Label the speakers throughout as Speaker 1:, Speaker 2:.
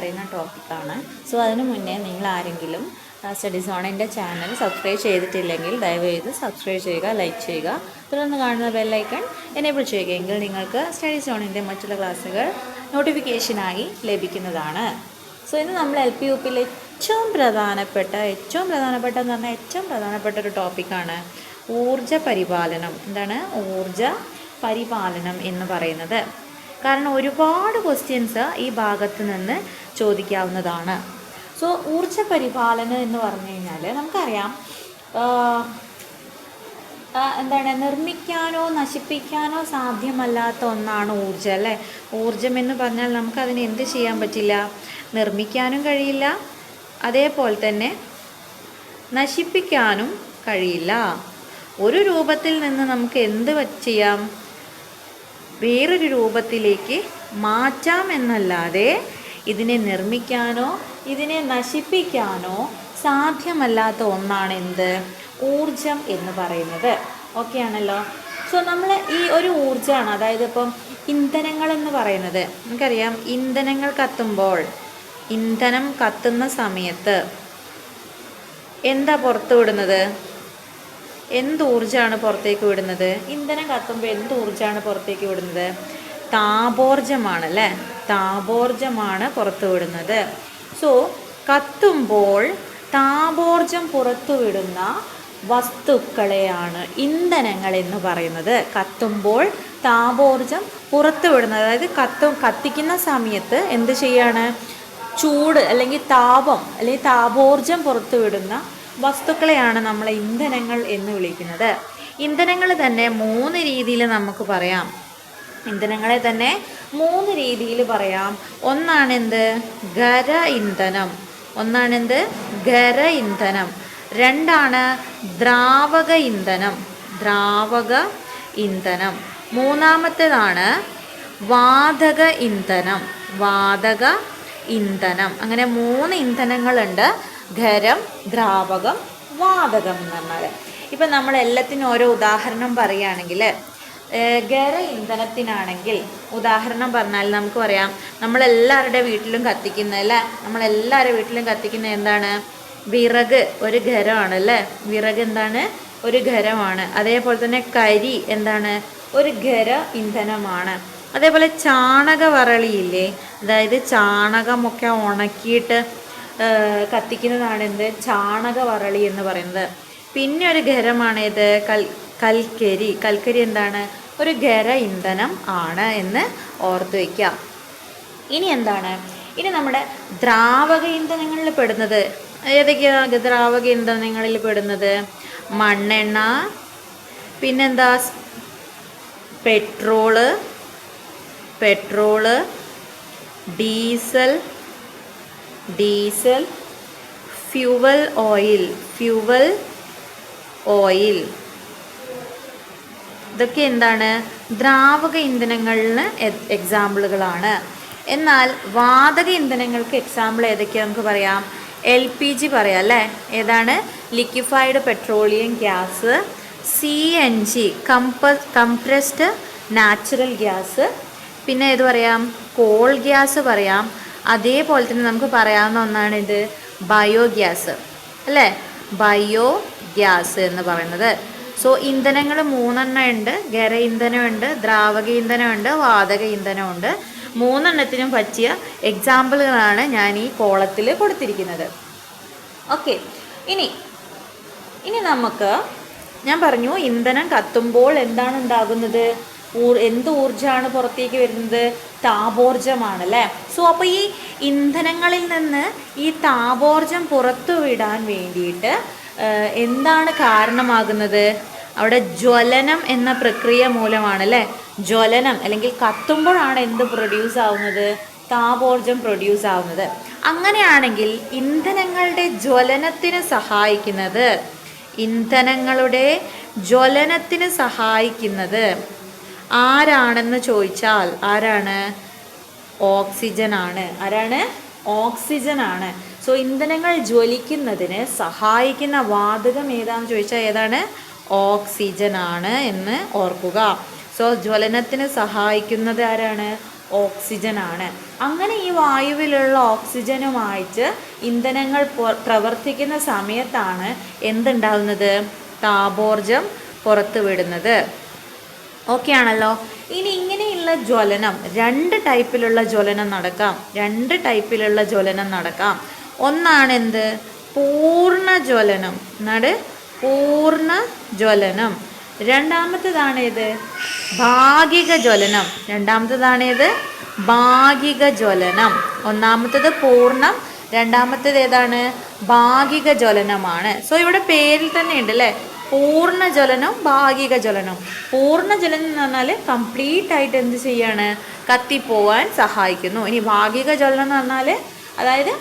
Speaker 1: പറയുന്ന ടോപ്പിക്കാണ്. സോ അതിനു മുന്നേ നിങ്ങൾ ആരെങ്കിലും സ്റ്റഡി സോണിന്റെ ചാനൽ സബ്സ്ക്രൈബ് ചെയ്തിട്ടില്ലെങ്കിൽ ദയവേത് സബ്സ്ക്രൈബ് ചെയ്യുക ലൈക്ക് ചെയ്യുക. തുടർന്ന് കാണുന്ന ബെല്ലൈക്കൺ എനേബിൾ ചെയ്യുക എങ്കിൽ നിങ്ങൾക്ക് സ്റ്റഡി സോണിന്റെ മറ്റുള്ള ക്ലാസ്സുകൾ നോട്ടിഫിക്കേഷനായി ലഭിക്കുന്നതാണ്. സോ ഇന്ന് നമ്മൾ എൽ പി യു പിയിൽ ഏറ്റവും പ്രധാനപ്പെട്ട ഏറ്റവും പ്രധാനപ്പെട്ട എന്ന് പറഞ്ഞാൽ ഏറ്റവും പ്രധാനപ്പെട്ട ഒരു ടോപ്പിക്കാണ് ഊർജ പരിപാലനം. എന്താണ്? ഊർജ പരിപാലനം എന്ന് പറയുന്നത്. കാരണം ഒരുപാട് ക്വസ്റ്റ്യൻസ് ഈ ഭാഗത്ത് നിന്ന് ചോദിക്കാവുന്നതാണ്. സോ ഊർജ പരിപാലനം എന്ന് പറഞ്ഞു കഴിഞ്ഞാൽ നമുക്കറിയാം എന്താണ് നിർമ്മിക്കാനോ നശിപ്പിക്കാനോ സാധ്യമല്ലാത്ത ഒന്നാണ് ഊർജം അല്ലേ? ഊർജം എന്ന് പറഞ്ഞാൽ നമുക്കതിന് എന്ത് ചെയ്യാൻ പറ്റില്ല? നിർമ്മിക്കാനും കഴിയില്ല. അതേപോലെ തന്നെ നശിപ്പിക്കാനും കഴിയില്ല. ഒരു രൂപത്തിൽ നിന്ന് നമുക്ക് എന്ത് ചെയ്യാം? വേറൊരു രൂപത്തിലേക്ക് മാറ്റാം എന്നല്ലാതെ ഇതിനെ നിർമ്മിക്കാനോ ഇതിനെ നശിപ്പിക്കാനോ സാധ്യമല്ലാത്ത ഒന്നാണ് എന്ത് ഊർജം എന്ന് പറയുന്നത്. ഓക്കെ ആണല്ലോ? സോ നമ്മൾ ഈ ഒരു ഊർജമാണ് അതായത് ഇപ്പം ഇന്ധനങ്ങൾ എന്ന് പറയുന്നത്. നമുക്കറിയാം ഇന്ധനങ്ങൾ കത്തുമ്പോൾ ഇന്ധനം കത്തുന്ന സമയത്ത് എന്താ പുറത്തു വിടുന്നത് എന്ത് ഊർജമാണ് പുറത്തേക്ക് വിടുന്നത്? ഇന്ധനം കത്തുമ്പോൾ എന്ത് ഊർജമാണ് പുറത്തേക്ക് വിടുന്നത്? താപോർജമാണ് അല്ലേ? താപോർജമാണ് പുറത്തു വിടുന്നത്. സോ കത്തുമ്പോൾ താപോർജം പുറത്തുവിടുന്ന വസ്തുക്കളെയാണ് ഇന്ധനങ്ങൾ എന്ന് പറയുന്നത്. കത്തുമ്പോൾ താപോർജം പുറത്തു വിടുന്നത്. അതായത് കത്തും കത്തിക്കുന്ന സമയത്ത് എന്ത് ചെയ്യാണ്? ചൂട് അല്ലെങ്കിൽ താപം അല്ലെങ്കിൽ താപോർജം പുറത്തു വിടുന്ന വസ്തുക്കളെയാണ് നമ്മൾ ഇന്ധനങ്ങൾ എന്ന് വിളിക്കുന്നത്. ഇന്ധനങ്ങൾ തന്നെ മൂന്ന് രീതിയിൽ നമുക്ക് പറയാം. ഇന്ധനങ്ങളെ തന്നെ മൂന്ന് രീതിയിൽ പറയാം. ഒന്നാണെന്ത്? ഖര ഇന്ധനം. ഒന്നാണെന്ത്? ഖര ഇന്ധനം. രണ്ടാണ് ദ്രാവക ഇന്ധനം. ദ്രാവക ഇന്ധനം. മൂന്നാമത്തേതാണ് വാതക ഇന്ധനം. വാതക ഇന്ധനം. അങ്ങനെ മൂന്ന് ഇന്ധനങ്ങളുണ്ട്. ഖരം ദ്രാവകം വാതകം എന്ന് പറഞ്ഞാൽ ഇപ്പം നമ്മൾ എല്ലാത്തിനും ഓരോ ഉദാഹരണം പറയുകയാണെങ്കിൽ ഖര ഇന്ധനത്തിനാണെങ്കിൽ ഉദാഹരണം പറഞ്ഞാൽ നമുക്ക് പറയാം നമ്മളെല്ലാവരുടെ വീട്ടിലും കത്തിക്കുന്ന അല്ലേ? നമ്മളെല്ലാവരുടെ വീട്ടിലും കത്തിക്കുന്ന എന്താണ്? വിറക് ഒരു ഖരമാണ് അല്ലേ? വിറക് എന്താണ്? ഒരു ഖരമാണ്. അതേപോലെ തന്നെ കരി എന്താണ്? ഒരു ഖര ഇന്ധനമാണ്. അതേപോലെ ചാണക വറളിയില്ലേ അതായത് ചാണകമൊക്കെ ഉണക്കിയിട്ട് കത്തിക്കുന്നതാണ് എന്ത്? ചാണകവറളി എന്ന് പറയുന്നത്. പിന്നെ ഒരു ഖരമാണ് ഇത് കൽ കൽക്കരി. കൽക്കരി എന്താണ്? ഒരു ഖര ഇന്ധനം ആണ് എന്ന് ഓർത്തു വയ്ക്കാം ഇനി എന്താണ്? ഇനി നമ്മുടെ ദ്രാവക ഇന്ധനങ്ങളിൽ പെടുന്നത്. ഏതൊക്കെയാണ് ദ്രാവക ഇന്ധനങ്ങളിൽ പെടുന്നത്? മണ്ണെണ്ണ പിന്നെന്താ? Petrol petrol diesel diesel fuel oil fuel oil. ഇതൊക്കെ എന്താണ്? ദ്രാവക ഇന്ധനങ്ങളിന് എക്സാമ്പിളുകളാണ് എന്നാൽ വാതക ഇന്ധനങ്ങൾക്ക് എക്സാമ്പിൾ ഏതൊക്കെയാ നമുക്ക് പറയാം? എൽ പി ജി പറയാം അല്ലേ? ഏതാണ്? Liquefied petroleum gas C N G compressed natural gas പിന്നെ ഏത് പറയാം? കോൾ ഗ്യാസ് പറയാം. അതേപോലെ തന്നെ നമുക്ക് പറയാവുന്ന ഒന്നാണിത് ബയോഗ്യാസ് അല്ലേ? ബയോ ഗ്യാസ് എന്ന് പറയുന്നത്. സോ ഇന്ധനങ്ങൾ മൂന്നെണ്ണം ഉണ്ട്. ഖര ഇന്ധനമുണ്ട് ദ്രാവക ഇന്ധനമുണ്ട് വാതക ഇന്ധനമുണ്ട് മൂന്നെണ്ണത്തിനും പറ്റിയ എക്സാമ്പിളുകളാണ് ഞാൻ ഈ കോളത്തിൽ കൊടുത്തിരിക്കുന്നത്. ഓക്കെ ഇനി ഇനി നമുക്ക് ഞാൻ പറഞ്ഞു ഇന്ധനം കത്തുമ്പോൾ എന്താണ് ഉണ്ടാകുന്നത്? ഊർ എന്ത് ഊർജമാണ് പുറത്തേക്ക് വരുന്നത്? താപോർജമാണ് അല്ലേ? സോ അപ്പോൾ ഈ ഇന്ധനങ്ങളിൽ നിന്ന് ഈ താപോർജം പുറത്തു വിടാൻ വേണ്ടിയിട്ട് എന്താണ് കാരണമാകുന്നത്? അവിടെ ജ്വലനം എന്ന പ്രക്രിയ മൂലമാണ് അല്ലേ? ജ്വലനം അല്ലെങ്കിൽ കത്തുമ്പോഴാണ് എന്ത് പ്രൊഡ്യൂസ് ആവുന്നത്? താപോർജം പ്രൊഡ്യൂസ് ആവുന്നത്. അങ്ങനെയാണെങ്കിൽ ഇന്ധനങ്ങളുടെ ജ്വലനത്തിന് സഹായിക്കുന്നത് ഇന്ധനങ്ങളുടെ ജ്വലനത്തിന് സഹായിക്കുന്നത് ആരാണെന്ന് ചോദിച്ചാൽ ആരാണ്? ഓക്സിജൻ ആണ് ആരാണ്? ഓക്സിജൻ ആണ് സോ ഇന്ധനങ്ങൾ ജ്വലിക്കുന്നതിന് സഹായിക്കുന്ന വാതകം ഏതാണെന്ന് ചോദിച്ചാൽ ഏതാണ്? ഓക്സിജൻ ആണ് എന്ന് ഓർക്കുക. സോ ജ്വലനത്തിന് സഹായിക്കുന്നത് ആരാണ്? ഓക്സിജൻ ആണ് അങ്ങനെ ഈ വായുവിലുള്ള ഓക്സിജനുമായിട്ട് ഇന്ധനങ്ങൾ പ്രവർത്തിക്കുന്ന സമയത്താണ് എന്തുണ്ടാവുന്നത്? താപോർജം പുറത്തു വിടുന്നത് ഓക്കെ ആണല്ലോ. ഇനി ഇങ്ങനെയുള്ള ജ്വലനം രണ്ട് ടൈപ്പിലുള്ള ജ്വലനം നടക്കാം. രണ്ട് ടൈപ്പിലുള്ള ജ്വലനം നടക്കാം. ഒന്നാണ് എന്ത് പൂർണ ജ്വലനം. എന്നാണ് പൂർണ ജ്വലനം. രണ്ടാമത്തേതാണ് ഭാഗിക ജ്വലനം. രണ്ടാമത്തേതാണ് ഭാഗിക ജ്വലനം. ഒന്നാമത്തേത് പൂർണം രണ്ടാമത്തേത് ഏതാണ്? ഭാഗിക ജ്വലനമാണ്. സോ ഇവിടെ പേരിൽ തന്നെ ഉണ്ട് അല്ലേ പൂർണ ജ്വലനം ഭാഗിക ജ്വലനം പൂർണ ജ്വലനം എന്ന് പറഞ്ഞാൽ കംപ്ലീറ്റ് ആയിട്ട് എന്ത് ചെയ്യാണ്? കത്തിപ്പോവാൻ സഹായിക്കുന്നു. ഇനി ഭാഗിക ജ്വലനം എന്ന് പറഞ്ഞാൽ അതായത്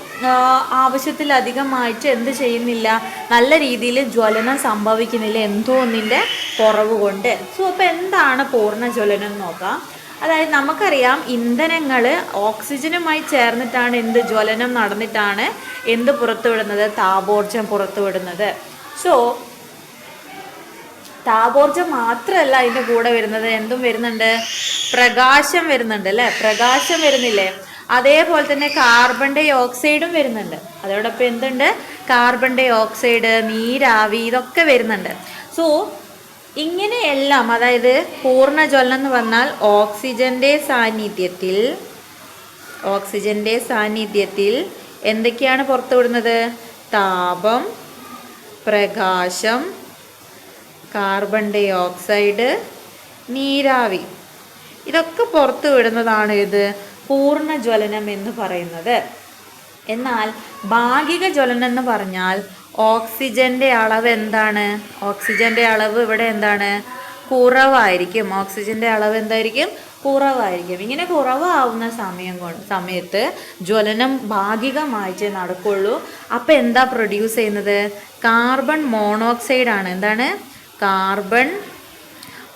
Speaker 1: ആവശ്യത്തിലധികമായിട്ട് എന്ത് ചെയ്യുന്നില്ല? നല്ല രീതിയിൽ ജ്വലനം സംഭവിക്കുന്നില്ല എന്തോ ഒന്നിന്റെ കുറവ് കൊണ്ട്. സോ അപ്പോൾ എന്താണ് പൂർണ ജ്വലനം എന്ന് നോക്കാം. അതായത് നമുക്കറിയാം ഇന്ധനങ്ങൾ ഓക്സിജനുമായി ചേർന്നിട്ടാണ് എന്ത് ജ്വലനം നടന്നിട്ടാണ് എന്ത് പുറത്തുവിടുന്നത്? താപോർജം പുറത്തുവിടുന്നത്. സോ താപോർജം മാത്രമല്ല അതിന്റെ കൂടെ വരുന്നത്. എന്തും വരുന്നുണ്ട്. പ്രകാശം വരുന്നുണ്ട് അല്ലേ? പ്രകാശം വരുന്നില്ലേ? അതേപോലെ തന്നെ കാർബൺ ഡൈ ഓക്സൈഡും വരുന്നുണ്ട്. അതോടൊപ്പം എന്തുണ്ട്? കാർബൺ ഡൈ ഓക്സൈഡ് നീരാവി ഇതൊക്കെ വരുന്നുണ്ട്. സോ ഇങ്ങനെയെല്ലാം അതായത് പൂർണ ജ്വലനം എന്ന് പറഞ്ഞാൽ ഓക്സിജന്റെ സാന്നിധ്യത്തിൽ ഓക്സിജന്റെ സാന്നിധ്യത്തിൽ എന്തൊക്കെയാണ് പുറത്തുവിടുന്നത്? താപം പ്രകാശം കാർബൺ ഡൈ ഓക്സൈഡ് നീരാവി. ഇതൊക്കെ പുറത്തു വിടുന്നതാണ് ഇത് പൂർണ ജ്വലനം എന്ന് പറയുന്നത്. എന്നാൽ ഭാഗിക ജ്വലനം എന്ന് പറഞ്ഞാൽ ഓക്സിജന്റെ അളവ് എന്താണ്? ഓക്സിജന്റെ അളവ് ഇവിടെ എന്താണ്? കുറവായിരിക്കും. ഓക്സിജന്റെ അളവ് എന്തായിരിക്കും? കുറവായിരിക്കും. ഇങ്ങനെ കുറവാവുന്ന സമയം കൊണ്ട് സമയത്ത് ജ്വലനം ഭാഗികമായിട്ട് നടക്കുള്ളൂ. അപ്പോൾ എന്താ പ്രൊഡ്യൂസ് ചെയ്യുന്നത്? കാർബൺ മോണോക്സൈഡ് ആണ്. എന്താണ്? കാർബൺ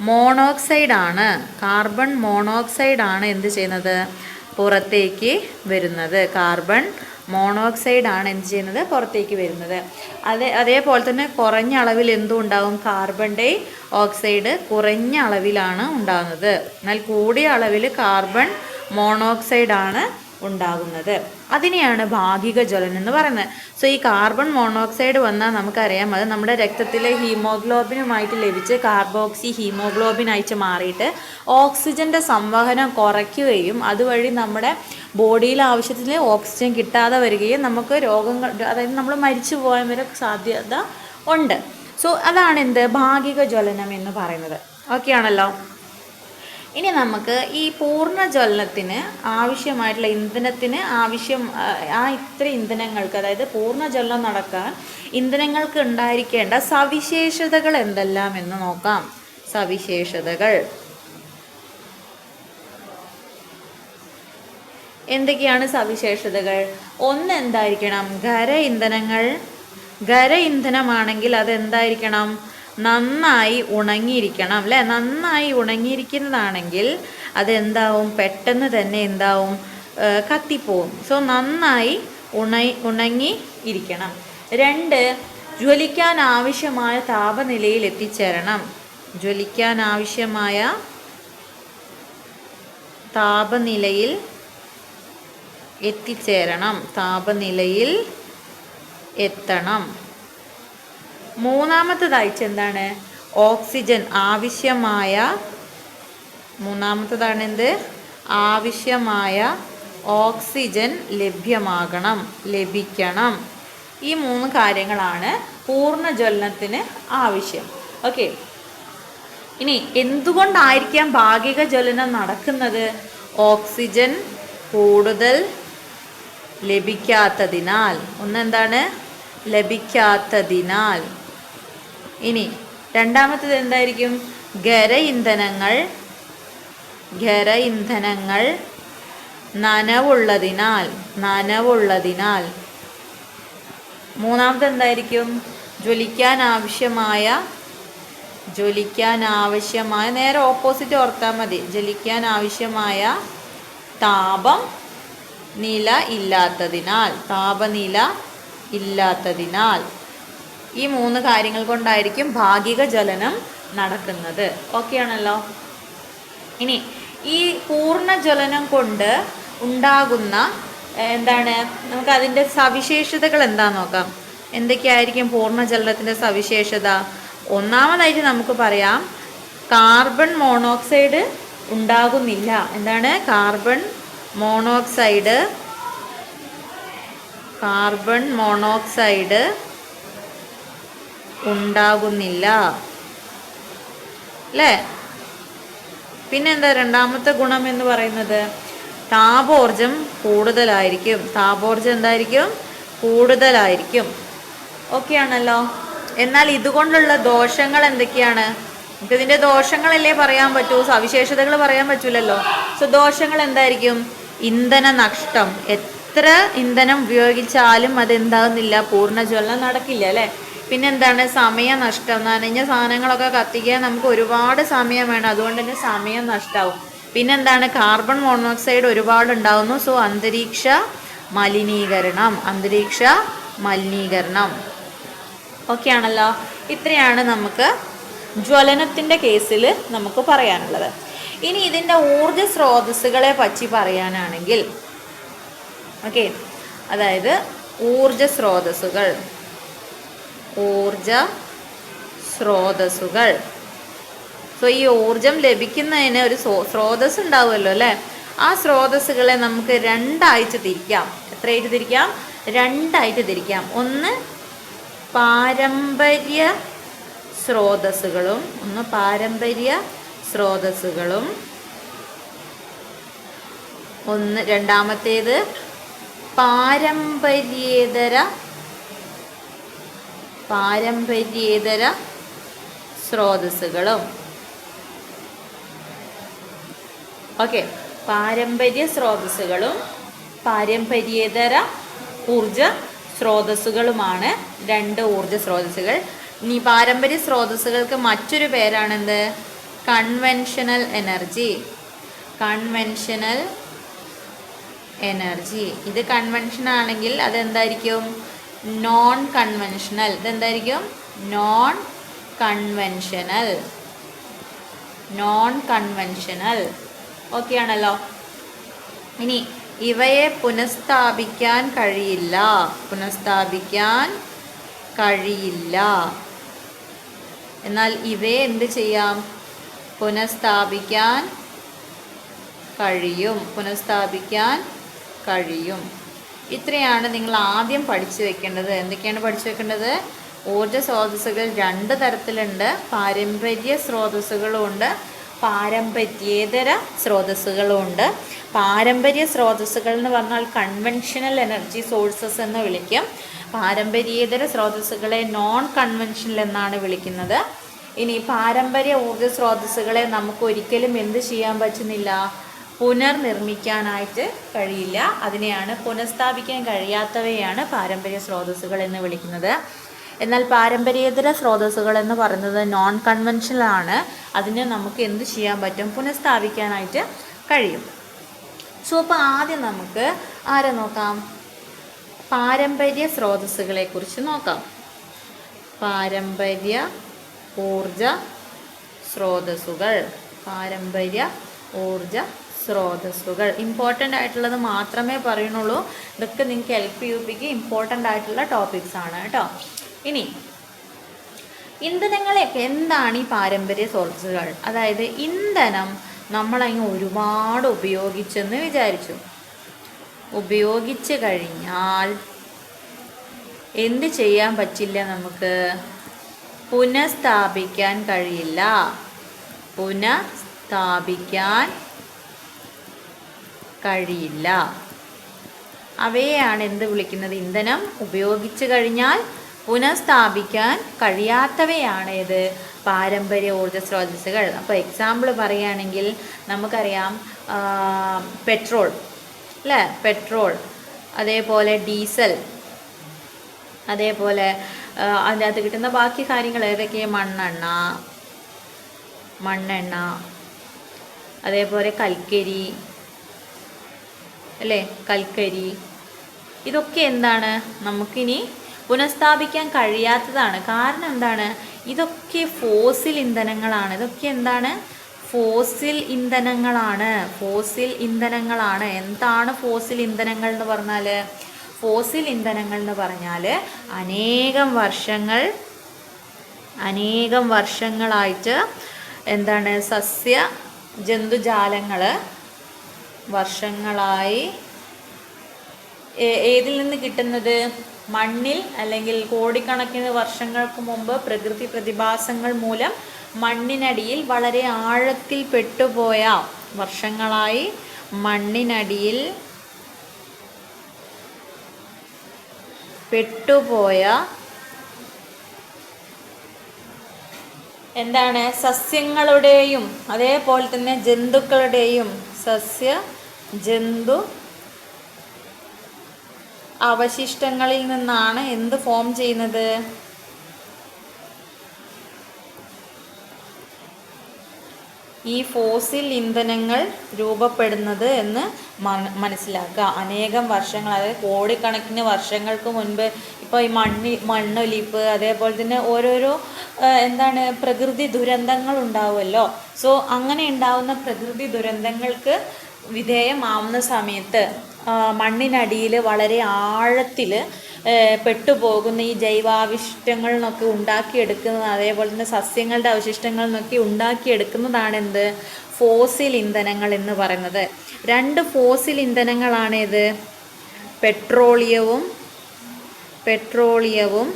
Speaker 1: മോണോക്സൈഡ് ആണ് കാർബൺ മോണോക്സൈഡ് ആണ് എന്ത് ചെയ്യുന്നത്? പുറത്തേക്ക് വരുന്നത്. കാർബൺ മോണോക്സൈഡ് ആണ് എന്ത് ചെയ്യുന്നത്? പുറത്തേക്ക് വരുന്നത്. അതേ അതേപോലെ തന്നെ കുറഞ്ഞ അളവിൽ എന്തും ഉണ്ടാവും? കാർബൺ ഡൈ ഓക്സൈഡ് കുറഞ്ഞ അളവിലാണ് ഉണ്ടാകുന്നത് എന്നാൽ കൂടിയ അളവിൽ കാർബൺ മോണോക്സൈഡ് ആണ് ഉണ്ടാകുന്നത്. അതിനെയാണ് ഭാഗിക ജ്വലനം എന്ന് പറയുന്നത്. സോ ഈ കാർബൺ മോണോക്സൈഡ് വന്നാൽ നമുക്കറിയാം അത് നമ്മുടെ രക്തത്തിലെ ഹീമോഗ്ലോബിനുമായിട്ട് ലഭിച്ച് കാർബോക്സി ഹീമോഗ്ലോബിൻ അയച്ച് മാറിയിട്ട് ഓക്സിജന്റെ സംവഹനം കുറയ്ക്കുകയും അതുവഴി നമ്മുടെ ബോഡിയിൽ ആവശ്യത്തിന് ഓക്സിജൻ കിട്ടാതെ വരികയും നമുക്ക് രോഗങ്ങൾ അതായത് നമ്മൾ മരിച്ചു പോകാൻ വരെ സാധ്യത ഉണ്ട്. സോ അതാണ് എന്ത്? ഭാഗിക ജ്വലനം എന്ന് പറയുന്നത്. ഓക്കെ ആണല്ലോ? ഇനി നമുക്ക് ഈ പൂർണ ജ്വലനത്തിന് ആവശ്യമായിട്ടുള്ള ഇന്ധനത്തിന് ആവശ്യം ആ, ഇത്ര ഇന്ധനങ്ങൾക്ക് അതായത് പൂർണ ജ്വലനം നടക്കാൻ ഇന്ധനങ്ങൾക്ക് ഉണ്ടായിരിക്കേണ്ട സവിശേഷതകൾ എന്തെല്ലാം എന്ന് നോക്കാം. സവിശേഷതകൾ. എന്തൊക്കെയാണ് സവിശേഷതകൾ? ഒന്ന് എന്തായിരിക്കണം? ഖര ഇന്ധനങ്ങൾ. ഖര ഇന്ധനമാണെങ്കിൽ അത് എന്തായിരിക്കണം നന്നായി ഉണങ്ങിയിരിക്കണം അല്ലേ? നന്നായി ഉണങ്ങിയിരിക്കുന്നതാണെങ്കിൽ അതെന്താവും? പെട്ടെന്ന് തന്നെ എന്താവും? കത്തിപ്പോവും. സോ നന്നായി ഉണ ഉണങ്ങി ഇരിക്കണം. രണ്ട് ജ്വലിക്കാൻ ആവശ്യമായ താപനിലയിൽ എത്തിച്ചേരണം. ജ്വലിക്കാൻ ആവശ്യമായ താപനിലയിൽ എത്തിച്ചേരണം. താപനിലയിൽ എത്തണം. മൂന്നാമത്തതായിട്ട് എന്താണ് ഓക്സിജൻ ആവശ്യമായ മൂന്നാമത്തതാണ് എന്ത് ആവശ്യമായ ഓക്സിജൻ ലഭ്യമാകണം ലഭിക്കണം. ഈ മൂന്ന് കാര്യങ്ങളാണ് പൂർണ ജ്വലനത്തിന് ആവശ്യം. ഓക്കെ. ഇനി എന്തുകൊണ്ടായിരിക്കാം ഭാഗിക ജ്വലനം നടക്കുന്നത്? ഓക്സിജൻ കൂടുതൽ ലഭിക്കാത്തതിനാൽ. ഒന്നെന്താണ്? ലഭിക്കാത്തതിനാൽ. ഇനി രണ്ടാമത്തത് എന്തായിരിക്കും? ഖര ഇന്ധനങ്ങൾ ഖര ഇന്ധനങ്ങൾ നനവുള്ളതിനാൽ നനവുള്ളതിനാൽ. മൂന്നാമത് എന്തായിരിക്കും? ജ്വലിക്കാൻ ആവശ്യമായ ജ്വലിക്കാൻ ആവശ്യമായ നേരെ ഓപ്പോസിറ്റ് ഓർത്താൽ മതി. ജ്വലിക്കാൻ ആവശ്യമായ താപം നില ഇല്ലാത്തതിനാൽ താപനില ഇല്ലാത്തതിനാൽ. ഈ മൂന്ന് കാര്യങ്ങൾ കൊണ്ടായിരിക്കും ഭാഗിക ജ്വലനം നടക്കുന്നത് ആണല്ലോ? ഇനി ഈ പൂർണ ജ്വലനം കൊണ്ട് ഉണ്ടാകുന്ന എന്താണ്? നമുക്ക് അതിന്റെ സവിശേഷതകൾ എന്താന്ന് നോക്കാം. എന്തൊക്കെയായിരിക്കും പൂർണ ജ്വലനത്തിന്റെ സവിശേഷത? ഒന്നാമതായിട്ട് നമുക്ക് പറയാം കാർബൺ മോണോക്സൈഡ് ഉണ്ടാകുന്നില്ല. എന്താണ്? കാർബൺ മോണോക്സൈഡ് കാർബൺ മോണോക്സൈഡ് ഉണ്ടാകുന്നില്ല. അല്ലേ പിന്നെന്താ രണ്ടാമത്തെ ഗുണം എന്ന് പറയുന്നത്? താപോർജം കൂടുതലായിരിക്കും. താപോർജം എന്തായിരിക്കും? കൂടുതലായിരിക്കും. ഓക്കെ ആണല്ലോ. എന്നാൽ ഇതുകൊണ്ടുള്ള ദോഷങ്ങൾ എന്തൊക്കെയാണ്? നമുക്ക് ഇതിന്റെ ദോഷങ്ങളല്ലേ പറയാൻ പറ്റൂ? സവിശേഷതകൾ പറയാൻ പറ്റൂലല്ലോ. സോ ദോഷങ്ങൾ എന്തായിരിക്കും? ഇന്ധന നഷ്ടം. എത്ര ഇന്ധനം ഉപയോഗിച്ചാലും അത് എന്താകുന്നില്ല പൂർണജ്വലനം നടക്കില്ല അല്ലേ പിന്നെന്താണ്? സമയനഷ്ടം നനഞ്ഞ സാധനങ്ങളൊക്കെ കത്തിക്കാൻ നമുക്ക് ഒരുപാട് സമയം വേണം. അതുകൊണ്ട് തന്നെ സമയം നഷ്ടമാവും പിന്നെന്താണ്? കാർബൺ മോണോക്സൈഡ് ഒരുപാട് ഉണ്ടാവുന്നു സോ അന്തരീക്ഷ മലിനീകരണം. അന്തരീക്ഷ മലിനീകരണം. ഓക്കെ ആണല്ലോ? ഇത്രയാണ് നമുക്ക് ജ്വലനത്തിന്റെ കേസിൽ നമുക്ക് പറയാനുള്ളത്. ഇനി ഇതിന്റെ ഊർജ സ്രോതസ്സുകളെ പറ്റി പറയാനാണെങ്കിൽ ഓക്കെ അതായത് ഊർജ സ്രോതസ്സുകൾ. ഊർജ സ്രോതസ്സുകൾ. സോ ഈ ഊർജം ലഭിക്കുന്നതിന് ഒരു സ്രോ- സ്രോതസ് ഉണ്ടാവുമല്ലോ അല്ലേ? ആ സ്രോതസ്സുകളെ നമുക്ക് രണ്ടായിട്ട് തിരിക്കാം. എത്രയായിട്ട് തിരിക്കാം? രണ്ടായിട്ട് തിരിക്കാം. ഒന്ന് പാരമ്പര്യ സ്രോതസ്സുകളും ഒന്ന് പാരമ്പര്യ സ്രോതസ്സുകളും ഒന്ന് രണ്ടാമത്തേത് പാരമ്പര്യേതര പാരമ്പര്യേതര സ്രോതസ്സുകളും. ഓക്കെ പാരമ്പര്യ സ്രോതസ്സുകളും പാരമ്പര്യേതര ഊർജ സ്രോതസ്സുകളുമാണ് രണ്ട് ഊർജ സ്രോതസ്സുകൾ. ഇനി പാരമ്പര്യ സ്രോതസ്സുകൾക്ക് മറ്റൊരു പേരാണെന്ത്? കൺവെൻഷനൽ എനർജി കൺവെൻഷനൽ എനർജി ഇത് കൺവെൻഷൻ ആണെങ്കിൽ അതെന്തായിരിക്കും? Non conventional ഇതെന്തായിരിക്കും? Non conventional non conventional okay ആണല്ലോ. ഇനി ഇവയെ പുനഃസ്ഥാപിക്കാൻ കഴിയില്ല. പുനഃസ്ഥാപിക്കാൻ കഴിയില്ല. എന്നാൽ ഇവയെ എന്ത് ചെയ്യാം? പുനഃസ്ഥാപിക്കാൻ കഴിയും. പുനഃസ്ഥാപിക്കാൻ കഴിയും. ഇത്രയാണ് നിങ്ങൾ ആദ്യം പഠിച്ചു വെക്കേണ്ടത്. എന്തൊക്കെയാണ് പഠിച്ചു വെക്കേണ്ടത്? ഊർജ സ്രോതസ്സുകൾ രണ്ട് തരത്തിലുണ്ട്. പാരമ്പര്യ സ്രോതസ്സുകളുമുണ്ട് പാരമ്പര്യേതര സ്രോതസ്സുകളുമുണ്ട് പാരമ്പര്യ സ്രോതസ്സുകൾ എന്ന് പറഞ്ഞാൽ കൺവെൻഷണൽ എനർജി സോഴ്സസ് എന്ന് വിളിക്കും. പാരമ്പര്യേതര സ്രോതസ്സുകളെ നോൺ കൺവെൻഷണൽ എന്നാണ് വിളിക്കുന്നത്. ഇനി പാരമ്പര്യ ഊർജ സ്രോതസ്സുകളെ നമുക്ക് ഒരിക്കലും എന്ത് ചെയ്യാൻ പറ്റുന്നില്ല? പുനർനിർമ്മിക്കാനായിട്ട് കഴിയില്ല. അതിനെയാണ് പുനഃസ്ഥാപിക്കാൻ കഴിയാത്തവയാണ് പാരമ്പര്യ സ്രോതസ്സുകൾ എന്ന് വിളിക്കുന്നത്. എന്നാൽ പാരമ്പര്യേതര സ്രോതസ്സുകൾ എന്ന് പറയുന്നത് നോൺ കൺവെൻഷണൽ ആണ്. അതിനെ നമുക്ക് എന്ത് ചെയ്യാൻ പറ്റും? പുനഃസ്ഥാപിക്കാനായിട്ട് കഴിയും. സോ അപ്പോൾ ആദ്യം നമുക്ക് ആരെ നോക്കാം? പാരമ്പര്യ സ്രോതസ്സുകളെക്കുറിച്ച് നോക്കാം. പാരമ്പര്യ ഊർജ സ്രോതസ്സുകൾ. പാരമ്പര്യ ഊർജ സ്രോതസ്സുകൾ. ഇമ്പോർട്ടന്റ് ആയിട്ടുള്ളത് മാത്രമേ പറയുന്നുള്ളൂ. ഇതൊക്കെ നിങ്ങൾക്ക് എൽ പി യു പിക്ക് ഇമ്പോർട്ടന്റ് ആയിട്ടുള്ള ടോപ്പിക്സ് ആണ് കേട്ടോ. ഇനി ഇന്ധനങ്ങളെയൊക്കെ എന്താണ് ഈ പാരമ്പര്യ സ്രോതസ്സുകൾ അതായത് ഇന്ധനം നമ്മളങ്ങ് ഒരുപാട് ഉപയോഗിച്ചെന്ന് വിചാരിച്ചു. ഉപയോഗിച്ച് കഴിഞ്ഞാൽ എന്ത് ചെയ്യാൻ പറ്റില്ല നമുക്ക്? പുനഃസ്ഥാപിക്കാൻ കഴിയില്ല. പുനഃസ്ഥാപിക്കാൻ കഴിയില്ല. അവയെയാണ് എന്ത് വിളിക്കുന്നത്? ഇന്ധനം ഉപയോഗിച്ചു കഴിഞ്ഞാൽ പുനഃസ്ഥാപിക്കാൻ കഴിയാത്തവയാണ് ഇത്. പാരമ്പര്യ ഊർജ സ്രോതസ്സുകൾ. അപ്പോൾ എക്സാമ്പിൾ പറയുകയാണെങ്കിൽ നമുക്കറിയാം പെട്രോൾ അല്ലേ? പെട്രോൾ അതേപോലെ ഡീസൽ അതേപോലെ അതിന്റെ അകത്ത് കിട്ടുന്ന ബാക്കി കാര്യങ്ങൾ ഏതൊക്കെ? മണ്ണെണ്ണ മണ്ണെണ്ണ അതേപോലെ കൽക്കരി അല്ലേ? കൽക്കരി. ഇതൊക്കെ എന്താണ്? നമുക്കിനി പുനഃസ്ഥാപിക്കാൻ കഴിയാത്തതാണ്. കാരണം എന്താണ്? ഇതൊക്കെ ഫോസിൽ ഇന്ധനങ്ങളാണ്. ഇതൊക്കെ എന്താണ്? ഫോസിൽ ഇന്ധനങ്ങളാണ്. ഫോസിൽ ഇന്ധനങ്ങളാണ്. എന്താണ് ഫോസിൽ ഇന്ധനങ്ങൾ എന്ന് പറഞ്ഞാൽ ഫോസിൽ ഇന്ധനങ്ങൾ എന്ന് പറഞ്ഞാൽ അനേകം വർഷങ്ങൾ അനേകം വർഷങ്ങളായിട്ട് എന്താണ് സസ്യ ജന്തുജാലങ്ങൾ വർഷങ്ങളായി. ഏതിൽ നിന്ന് കിട്ടുന്നത്? മണ്ണിൽ അല്ലെങ്കിൽ കോടിക്കണക്കിന് വർഷങ്ങൾക്ക് മുമ്പ് പ്രകൃതി പ്രതിഭാസങ്ങൾ മൂലം മണ്ണിനടിയിൽ വളരെ ആഴത്തിൽ പെട്ടുപോയ വർഷങ്ങളായി മണ്ണിനടിയിൽ പെട്ടുപോയ എന്താണ്? സസ്യങ്ങളുടെയും അതേപോലെ തന്നെ ജന്തുക്കളുടെയും സസ്യ ജന്തു അവശിഷ്ടങ്ങളിൽ നിന്നാണ് എന്ത് ഫോം ചെയ്യുന്നത്? ഈ ഫോസിൽ ഇന്ധനങ്ങൾ രൂപപ്പെടുന്നത് എന്ന് മനസ്സിലാക്കുക. അനേകം വർഷങ്ങൾ അതായത് കോടിക്കണക്കിന് വർഷങ്ങൾക്ക് മുൻപ് ഇപ്പോൾ ഈ മണ്ണി മണ്ണൊലിപ്പ് അതേപോലെ തന്നെ ഓരോരോ എന്താണ് പ്രകൃതി ദുരന്തങ്ങൾ ഉണ്ടാവുമല്ലോ. സോ അങ്ങനെ ഉണ്ടാവുന്ന പ്രകൃതി ദുരന്തങ്ങൾക്ക് വിധേയമാവുന്ന സമയത്ത് മണ്ണിനടിയിൽ വളരെ ആഴത്തിൽ പെട്ടുപോകുന്ന ഈ ജൈവാവശിഷ്ടങ്ങളിൽ നിന്നൊക്കെ ഉണ്ടാക്കിയെടുക്കുന്നത് അതേപോലെ തന്നെ സസ്യങ്ങളുടെ അവശിഷ്ടങ്ങളിൽ നിന്നൊക്കെ ഉണ്ടാക്കിയെടുക്കുന്നതാണ് എന്ത് ഫോസിൽ ഇന്ധനങ്ങൾ എന്ന് പറയുന്നത്. രണ്ട് ഫോസിൽ ഇന്ധനങ്ങളാണ് ഇന്ധനങ്ങളാണേത്? പെട്രോളിയവും പെട്രോളിയവും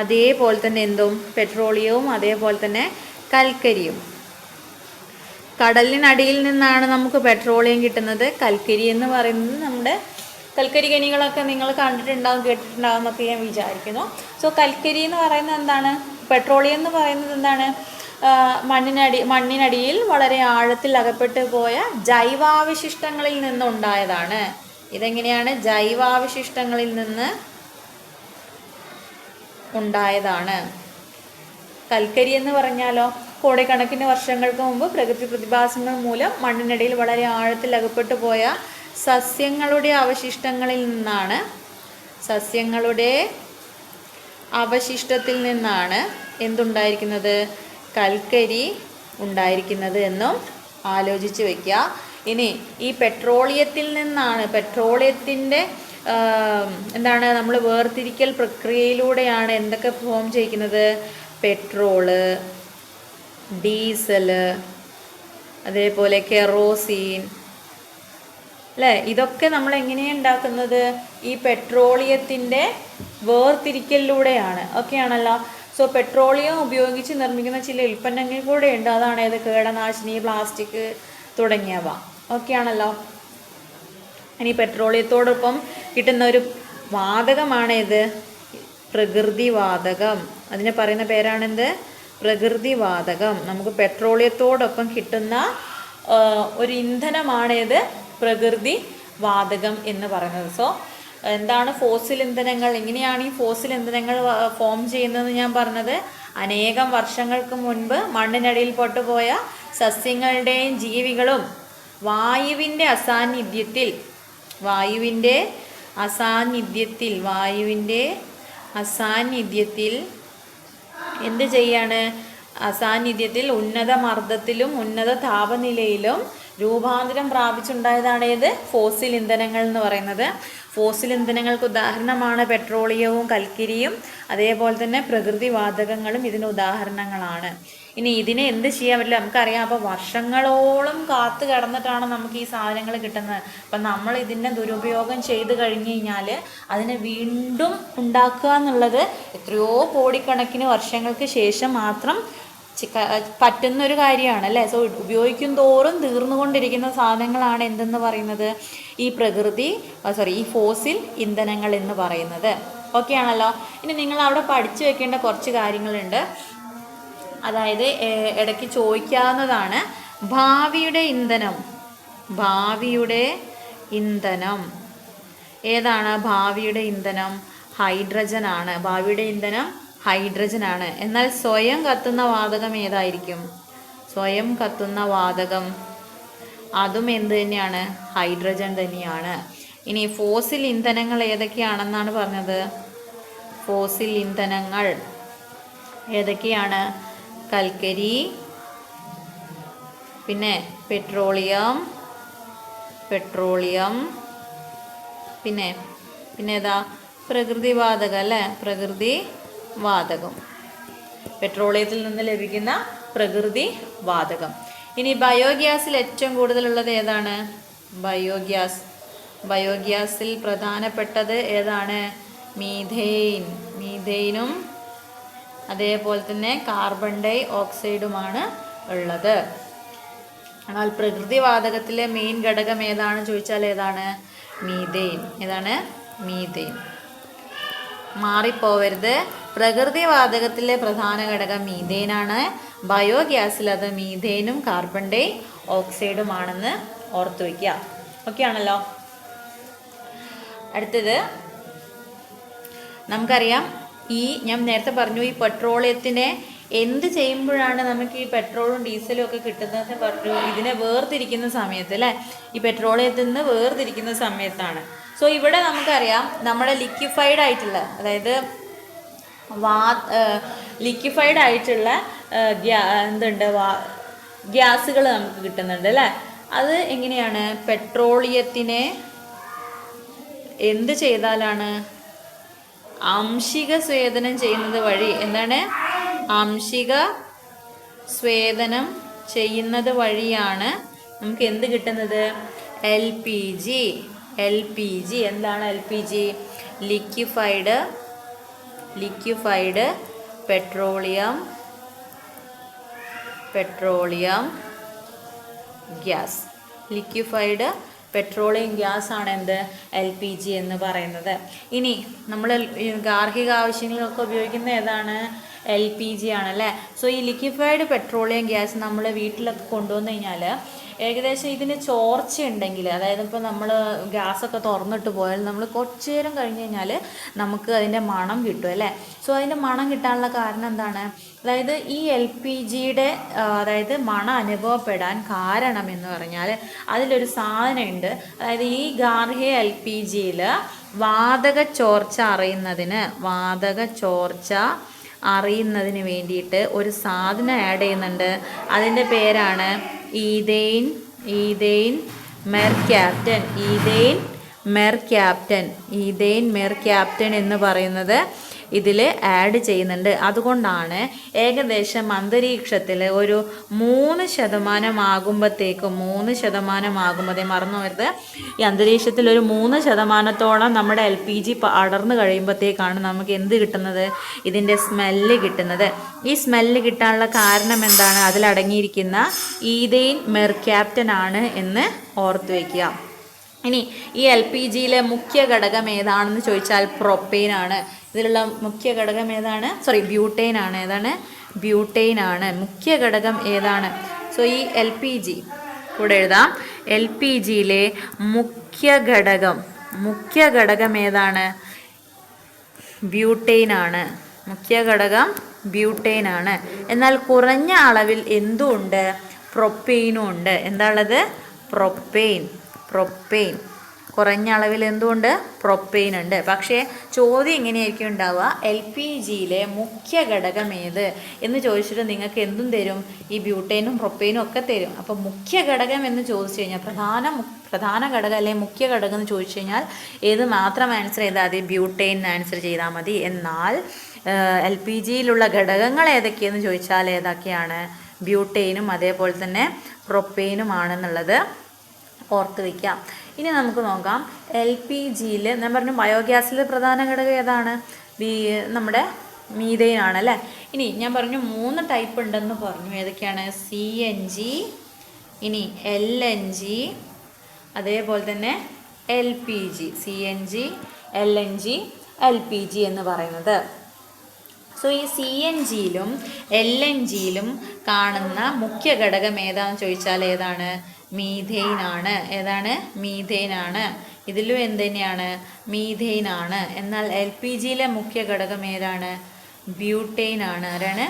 Speaker 1: അതേപോലെ തന്നെ എന്തും? പെട്രോളിയവും അതേപോലെ തന്നെ കൽക്കരിയും. കടലിനടിയിൽ നിന്നാണ് നമുക്ക് പെട്രോളിയം കിട്ടുന്നത്. കൽക്കരി എന്ന് പറയുന്നത് നമ്മുടെ കൽക്കരി ഖനികളൊക്കെ നിങ്ങൾ കണ്ടിട്ടുണ്ടാവും കേട്ടിട്ടുണ്ടാവും എന്നൊക്കെ ഞാൻ വിചാരിക്കുന്നു. സോ കൽക്കരി എന്ന് പറയുന്നത് എന്താണ്? പെട്രോളിയം എന്ന് പറയുന്നത് എന്താണ്? മണ്ണിനടി മണ്ണിനടിയിൽ വളരെ ആഴത്തിൽ അകപ്പെട്ടു പോയ ജൈവാവശിഷ്ടങ്ങളിൽ നിന്നുണ്ടായതാണ്. ഇതെങ്ങനെയാണ്? ജൈവാവശിഷ്ടങ്ങളിൽ നിന്ന് ഉണ്ടായതാണ്. കൽക്കരി എന്ന് പറഞ്ഞാലോ? കോടിക്കണക്കിന് വർഷങ്ങൾക്ക് മുമ്പ് പ്രകൃതി പ്രതിഭാസങ്ങൾ മൂലം മണ്ണിനടിയിൽ വളരെ ആഴത്തിൽ അകപ്പെട്ടു പോയ സസ്യങ്ങളുടെ അവശിഷ്ടങ്ങളിൽ നിന്നാണ് സസ്യങ്ങളുടെ അവശിഷ്ടത്തിൽ നിന്നാണ് എന്തുണ്ടായിരിക്കുന്നത്? കൽക്കരി ഉണ്ടായിരിക്കുന്നത് എന്നും ആലോചിച്ച് വയ്ക്കുക ഇനി ഈ പെട്രോളിയത്തിൽ നിന്നാണ് പെട്രോളിയത്തിന്റെ എന്താണ് നമ്മൾ വേർതിരിക്കൽ പ്രക്രിയയിലൂടെയാണ് എന്തൊക്കെ ഫോം ചെയ്യിക്കുന്നത്? പെട്രോൾ. ഡീസൽ അതേപോലെ കെറോസീൻ. അല്ലേ? ഇതൊക്കെ നമ്മൾ എങ്ങനെയാണ് ഉണ്ടാക്കുന്നത് ഈ പെട്രോളിയത്തിന്റെ വേർതിരിക്കലിലൂടെയാണ്. ഓക്കെയാണല്ലോ സോ പെട്രോളിയം ഉപയോഗിച്ച് നിർമ്മിക്കുന്ന ചില ഉൽപ്പന്നങ്ങൾ കൂടെ ഉണ്ട് അതാണ് ഏത്? കീടനാശിനി പ്ലാസ്റ്റിക് തുടങ്ങിയവ. ഓക്കെയാണല്ലോ ഇനി പെട്രോളിയത്തോടൊപ്പം കിട്ടുന്ന ഒരു വാതകമാണ് ഇത് പ്രകൃതി വാതകം. അതിനെ പറയുന്ന പേരാണെന്ത്? പ്രകൃതി വാതകം നമുക്ക് പെട്രോളിയത്തോടൊപ്പം കിട്ടുന്ന ഒരു ഇന്ധനമാണേത് പ്രകൃതി വാതകം എന്ന് പറയുന്നത്. സോ എന്താണ് ഫോസിൽ ഇന്ധനങ്ങൾ? എങ്ങനെയാണ് ഈ ഫോസിൽ ഇന്ധനങ്ങൾ ഫോം ചെയ്യുന്നതെന്ന് ഞാൻ പറഞ്ഞത്. അനേകം വർഷങ്ങൾക്ക് മുൻപ് മണ്ണിനടിയിൽ പൊട്ടുപോയ സസ്യങ്ങളുടെയും ജീവികളും വായുവിന്റെ അസാന്നിധ്യത്തിൽ വായുവിന്റെ അസാന്നിധ്യത്തിൽ വായുവിന്റെ അസാന്നിധ്യത്തിൽ എന്ത് ചെയ്യാണ്? അസാന്നിധ്യത്തിൽ ഉന്നത മർദ്ദത്തിലും ഉന്നത താപനിലയിലും രൂപാന്തരം പ്രാപിച്ചുണ്ടായതാണ് ഏത്? ഫോസിൽ ഇന്ധനങ്ങൾ എന്ന് പറയുന്നത്. ഫോസിൽ ഇന്ധനങ്ങൾക്ക് ഉദാഹരണമാണ് പെട്രോളിയവും കൽക്കരിയും അതേപോലെ തന്നെ പ്രകൃതി വാതകങ്ങളും ഇതിന് ഉദാഹരണങ്ങളാണ്. ഇനി ഇതിനെ എന്ത് ചെയ്യാൻ പറ്റില്ല? നമുക്കറിയാം. അപ്പോൾ വർഷങ്ങളോളം കാത്തു കിടന്നിട്ടാണ് നമുക്ക് ഈ സാധനങ്ങൾ കിട്ടുന്നത്. അപ്പം നമ്മൾ ഇതിന്റെ ദുരുപയോഗം ചെയ്ത് കഴിഞ്ഞ് കഴിഞ്ഞാൽ അതിനെ വീണ്ടും ഉണ്ടാക്കുക എന്നുള്ളത് എത്രയോ കോടിക്കണക്കിന് വർഷങ്ങൾക്ക് ശേഷം മാത്രം പറ്റുന്ന ഒരു കാര്യമാണ് അല്ലേ? സോ ഉപയോഗിക്കും തോറും തീർന്നുകൊണ്ടിരിക്കുന്ന സാധനങ്ങളാണ് എന്തെന്ന് പറയുന്നത്? ഈ പ്രകൃതി സോറി ഈ ഫോസിൽ ഇന്ധനങ്ങൾ എന്ന് പറയുന്നത്. ഓക്കെ ആണല്ലോ ഇനി നിങ്ങൾ അവിടെ പഠിച്ചു വെക്കേണ്ട കുറച്ച് കാര്യങ്ങളുണ്ട്. അതായത് ഇടയ്ക്ക് ചോദിക്കാവുന്നതാണ്. ഭാവിയുടെ ഇന്ധനം. ഭാവിയുടെ ഇന്ധനം. ഏതാണ് ഭാവിയുടെ ഇന്ധനം? ഹൈഡ്രജൻ ആണ് ഭാവിയുടെ ഇന്ധനം ഹൈഡ്രജൻ ആണ് എന്നാൽ സ്വയം കത്തുന്ന വാതകം ഏതായിരിക്കും? സ്വയം കത്തുന്ന വാതകം. അതും എന്ത് തന്നെയാണ്? ഹൈഡ്രജൻ തന്നെയാണ്. ഇനി ഫോസിൽ ഇന്ധനങ്ങൾ ഏതൊക്കെയാണെന്നാണ് പറഞ്ഞത്? ഫോസിൽ ഇന്ധനങ്ങൾ ഏതൊക്കെയാണ്? കൽക്കരി പിന്നെ പെട്രോളിയം പെട്രോളിയം പിന്നെ പിന്നെ ഏതാ? പ്രകൃതിവാതകം അല്ലേ? പ്രകൃതി വാതകം. പെട്രോളിയത്തിൽ നിന്ന് ലഭിക്കുന്ന പ്രകൃതി വാതകം. ഇനി ബയോഗ്യാസിൽ ഏറ്റവും കൂടുതലുള്ളത് ഏതാണ്? ബയോഗ്യാസ്. ബയോഗ്യാസിൽ പ്രധാനപ്പെട്ടത് ഏതാണ്? മീഥെയിൻ. മീഥെയിനും അതേപോലെ തന്നെ കാർബൺ ഡൈ ഓക്സൈഡുമാണ് ഉള്ളത്. എന്നാൽ പ്രകൃതിവാതകത്തിലെ മെയിൻ ഘടകം ഏതാണ്? ചോദിച്ചാൽ ഏതാണ്? മീതെയിൻ ഏതാണ്? മീതെയിൻ മാറിപ്പോവരുത്. പ്രകൃതിവാതകത്തിലെ പ്രധാന ഘടകം മീതെയിനാണ് ബയോഗ്യാസിൽ അത് മീതെയിനും കാർബൺ ഡൈ ഓക്സൈഡുമാണെന്ന് ഓർത്തു വയ്ക്കുക. ഓക്കെ ആണല്ലോ? അടുത്തത് നമുക്കറിയാം ഈ ഞാൻ നേരത്തെ പറഞ്ഞു ഈ പെട്രോളിയത്തിനെ എന്ത് ചെയ്യുമ്പോഴാണ് നമുക്ക് ഈ പെട്രോളും ഡീസലും ഒക്കെ കിട്ടുന്നതെന്ന് പറഞ്ഞു ഇതിനെ വേർതിരിക്കുന്ന സമയത്ത് അല്ലേ? ഈ പെട്രോളിയത്തിൽ നിന്ന് വേർതിരിക്കുന്ന സമയത്താണ്. സോ ഇവിടെ നമുക്കറിയാം നമ്മുടെ ലിക്വിഫൈഡ് ആയിട്ടുള്ള അതായത് വാ ലിക്വിഫൈഡ് ആയിട്ടുള്ള ഗ്യാ എന്തുണ്ട് വാ ഗ്യാസുകൾ നമുക്ക് കിട്ടുന്നുണ്ട് അല്ലേ? അത് എങ്ങനെയാണ്? പെട്രോളിയത്തിനെ എന്ത് ചെയ്താലാണ് ആംശിക സ്വേദനം ചെയ്യുന്നത് വഴി എന്താണ്? ആംശിക സ്വേദനം ചെയ്യുന്നത് വഴിയാണ് നമുക്ക് എന്ത് കിട്ടുന്നത്? L P G L P G എന്താണ് L P G? Liquefied liquefied petroleum petroleum gas liquefied petroleum gas ആണ് എന്ത്? എൽ പി ജി എന്ന് പറയുന്നത്. ഇനി നമ്മൾ ഗാർഹിക ആവശ്യങ്ങൾക്കൊക്കെ ഉപയോഗിക്കുന്ന ഏതാണ്? എൽ പി ജി ആണല്ലേ സോ ഈ ലിക്വിഫൈഡ് പെട്രോളിയം ഗ്യാസ് നമ്മൾ വീട്ടിലൊക്കെ കൊണ്ടുവന്നു കഴിഞ്ഞാൽ ഏകദേശം ഇതിന് ചോർച്ച ഉണ്ടെങ്കിൽ അതായത് ഇപ്പോൾ നമ്മൾ ഗ്യാസൊക്കെ തുറന്നിട്ട് പോയാൽ നമ്മൾ കുറച്ച് നേരം കഴിഞ്ഞ് കഴിഞ്ഞാൽ നമുക്ക് അതിന്റെ മണം കിട്ടും അല്ലേ? സോ അതിന്റെ മണം കിട്ടാനുള്ള കാരണം എന്താണ്? അതായത് ഈ എൽ പി ജിയുടെ അതായത് മണ അനുഭവപ്പെടാൻ കാരണം എന്ന് പറഞ്ഞാൽ അതിലൊരു സാധനമുണ്ട്. അതായത് ഈ ഗാർഹിക എൽ പി ജിയിൽ വാതക ചോർച്ച അറിയുന്നതിന് വാതക ചോർച്ച അറിയുന്നതിന് വേണ്ടിയിട്ട് ഒരു സാധനം ആഡ് ചെയ്യുന്നുണ്ട്. അതിന്റെ പേരാണ് ethane ethane mercaptan ethane mercaptan ethane mercaptan എന്ന് പറയുന്നത് ഇതിൽ ആഡ് ചെയ്യുന്നുണ്ട്. അതുകൊണ്ടാണ് ഏകദേശം അന്തരീക്ഷത്തിൽ ഒരു മൂന്ന് ശതമാനമാകുമ്പോഴത്തേക്കും മൂന്ന് ശതമാനമാകുമ്പോഴത്തേ മറന്നു വരുത് ഈ അന്തരീക്ഷത്തിൽ ഒരു മൂന്ന് ശതമാനത്തോളം നമ്മുടെ എൽ പി ജി അടർന്നു കഴിയുമ്പോഴത്തേക്കാണ് നമുക്ക് എന്ത് കിട്ടുന്നത്? ഇതിന്റെ സ്മെല്ല് കിട്ടുന്നത്. ഈ സ്മെല്ല് കിട്ടാനുള്ള കാരണം എന്താണ്? അതിലടങ്ങിയിരിക്കുന്ന ഈതെയിൻ മെർക്യാപ്റ്റൻ ആണ് എന്ന് ഓർത്തു വയ്ക്കുക ഇനി ഈ എൽ പി ജിയിലെ മുഖ്യ ഘടകം ഏതാണെന്ന് ചോദിച്ചാൽ പ്രൊപ്പെയിൻ ആണ്. ഇതിലുള്ള മുഖ്യ ഘടകം ഏതാണ്? സോറി ബ്യൂട്ടെയിൻ ആണ്. ഏതാണ്? ബ്യൂട്ടെയിൻ ആണ്. മുഖ്യ ഘടകം ഏതാണ്? സോ ഈ എൽ പി ജി കൂടെ എഴുതാം. എൽ പി ജിയിലെ മുഖ്യ ഘടകം മുഖ്യ ഘടകം ഏതാണ്? ബ്യൂട്ടെയിൻ ആണ്. മുഖ്യ ഘടകം ബ്യൂട്ടെയിൻ ആണ്. എന്നാൽ കുറഞ്ഞ അളവിൽ എന്തുണ്ട്? പ്രൊപ്പെയിനും ഉണ്ട്. എന്താണുള്ളത്? പ്രൊപ്പെയിൻ പ്രൊപ്പെയിൻ കുറഞ്ഞ അളവിൽ എന്തുകൊണ്ട് പ്രൊപ്പെയിൻ ഉണ്ട്. പക്ഷേ ചോദ്യം എങ്ങനെയായിരിക്കും ഉണ്ടാവുക? എൽ പി ജിയിലെ മുഖ്യ ഘടകം ഏത്? എന്ന് ചോദിച്ചിട്ട് നിങ്ങൾക്ക് എന്തും തരും? ഈ ബ്യൂട്ടൈനും പ്രൊപ്പെയിനും ഒക്കെ തരും. അപ്പോൾ മുഖ്യ ഘടകം എന്ന് ചോദിച്ചു കഴിഞ്ഞാൽ പ്രധാന പ്രധാന ഘടകം അല്ലെങ്കിൽ മുഖ്യ ഘടകം എന്ന് ചോദിച്ചു കഴിഞ്ഞാൽ ഏത് മാത്രം ആൻസർ ചെയ്താൽ മതി? ബ്യൂട്ടൈൻ ആൻസർ ചെയ്താൽ മതി. എന്നാൽ എൽ പി ജിയിലുള്ള ഘടകങ്ങൾ ഏതൊക്കെയെന്ന് ചോദിച്ചാൽ ഏതൊക്കെയാണ്? ബ്യൂട്ടൈനും അതേപോലെ തന്നെ പ്രൊപ്പെയിനുമാണെന്നുള്ളത് ഓർത്ത് വയ്ക്കാം ഇനി നമുക്ക് നോക്കാം. എൽ പി ജിയിൽ ഞാൻ പറഞ്ഞു ബയോഗ്യാസിൽ പ്രധാന ഘടകം ഏതാണ്? ബി നമ്മുടെ മീതയിലാണ് അല്ലേ ഇനി ഞാൻ പറഞ്ഞു മൂന്ന് ടൈപ്പ് ഉണ്ടെന്ന് പറഞ്ഞു. ഏതൊക്കെയാണ്? സി എൻ ജി ഇനി എൽ എൻ ജി അതേപോലെ തന്നെ L P G C N G L N G L P G എന്ന് പറയുന്നത്. സോ ഈ സി എൻ ജിയിലും എൽ എൻ ജിയിലും കാണുന്ന മുഖ്യ ഘടകം ഏതാണെന്ന് ചോദിച്ചാൽ ഏതാണ്? മീഥെയിൻ ആണ് ഏതാണ്? മീഥേനാണ്. ഇതിലും എന്ത് തന്നെയാണ് മീഥെയിൻ എന്നാൽ എൽ പി ജിയിലെ മുഖ്യ ഘടകം ഏതാണ്? ബ്യൂട്ടെയിനാണ് ആരാണ്?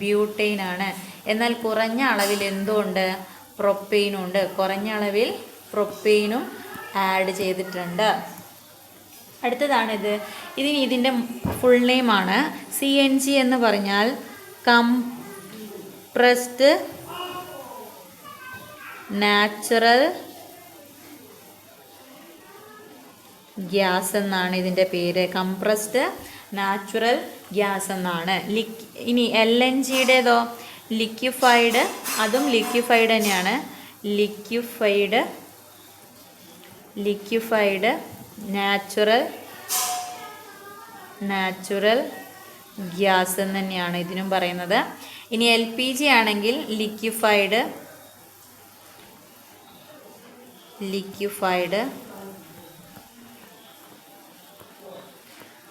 Speaker 1: ബ്യൂട്ടെയിനാണ് എന്നാൽ കുറഞ്ഞ അളവിൽ എന്തുണ്ട്? പ്രൊപ്പെയിനും ഉണ്ട് കുറഞ്ഞ അളവിൽ പ്രൊപ്പെയിനും ആഡ് ചെയ്തിട്ടുണ്ട്. അടുത്തതാണിത്. ഇതിന് ഇതിന്റെ ഫുൾ നെയിമാണ് സി എൻ ജി എന്ന് പറഞ്ഞാൽ കംപ്രസ്ഡ് നാച്ചുറൽ ഗ്യാസ് എന്നാണ് ഇതിന്റെ പേര്. കംപ്രസ്ഡ് നാച്ചുറൽ ഗ്യാസ് എന്നാണ്. ലിക് ഇനി എൽ എൻ ജിയുടേതോ? ലിക്വിഫൈഡ് അതും ലിക്വിഫൈഡ് തന്നെയാണ്. Liquefied liquefied natural natural gas എന്ന് തന്നെയാണ് ഇതിനും പറയുന്നത്. ഇനി എൽ പി ജി ആണെങ്കിൽ liquefied liquefied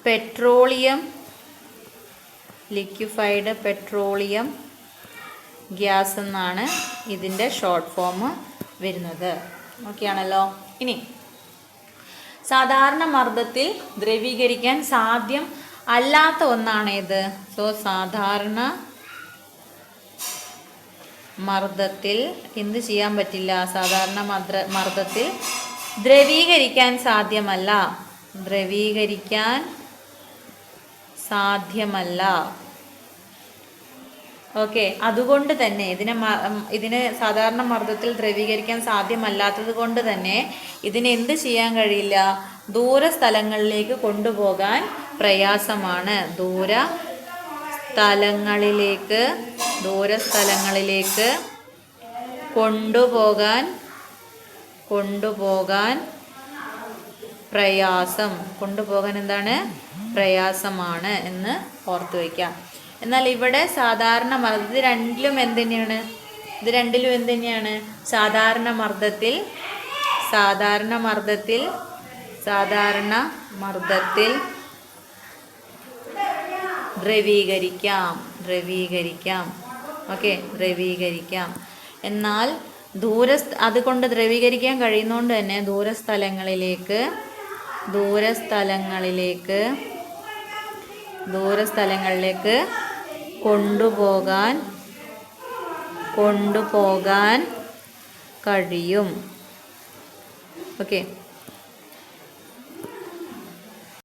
Speaker 1: petroleum liquefied petroleum gas എന്നാണ് ഇതിന്റെ ഷോർട്ട് ഫോം വരുന്നത്. ഓക്കെയാണല്ലോ ഇനി സാധാരണ മർദ്ദത്തിൽ ദ്രവീകരിക്കാൻ സാധ്യം അല്ലാത്ത ഒന്നാണേത് സോ സാധാരണ മർദ്ദത്തിൽ എന്ത് ചെയ്യാൻ പറ്റില്ല? സാധാരണ മദ്ര മർദ്ദത്തിൽ ദ്രവീകരിക്കാൻ സാധ്യമല്ല. ദ്രവീകരിക്കാൻ സാധ്യമല്ല. ഓക്കെ അതുകൊണ്ട് തന്നെ ഇതിനെ ഇതിനെ സാധാരണ മർദ്ദത്തിൽ ദ്രവീകരിക്കാൻ സാധ്യമല്ലാത്തത് കൊണ്ട് തന്നെ ഇതിന് എന്ത് ചെയ്യാൻ കഴിയില്ല? ദൂര സ്ഥലങ്ങളിലേക്ക് കൊണ്ടുപോകാൻ പ്രയാസമാണ്. ദൂര സ്ഥലങ്ങളിലേക്ക് ദൂരസ്ഥലങ്ങളിലേക്ക് കൊണ്ടുപോകാൻ കൊണ്ടുപോകാൻ പ്രയാസം. കൊണ്ടുപോകാൻ എന്താണ്? പ്രയാസമാണ് എന്ന് ഓർത്തു വയ്ക്കാം. എന്നാൽ ഇവിടെ സാധാരണ മർദ്ദം ഇത് രണ്ടിലും എന്ത് തന്നെയാണ് ഇത് രണ്ടിലും എന്ത് തന്നെയാണ് സാധാരണ മർദ്ദത്തിൽ സാധാരണ മർദ്ദത്തിൽ സാധാരണ മർദ്ദത്തിൽ ദ്രവീകരിക്കാം ദ്രവീകരിക്കാം. ഓക്കെ ദ്രവീകരിക്കാം. എന്നാൽ ദൂര അതുകൊണ്ട് ദ്രവീകരിക്കാൻ കഴിയുന്നതുകൊണ്ട് തന്നെ ദൂരസ്ഥലങ്ങളിലേക്ക് ദൂരസ്ഥലങ്ങളിലേക്ക് ദൂരസ്ഥലങ്ങളിലേക്ക് കൊണ്ടുപോകാൻ കൊണ്ടുപോകാൻ കഴിയും. ഓക്കെ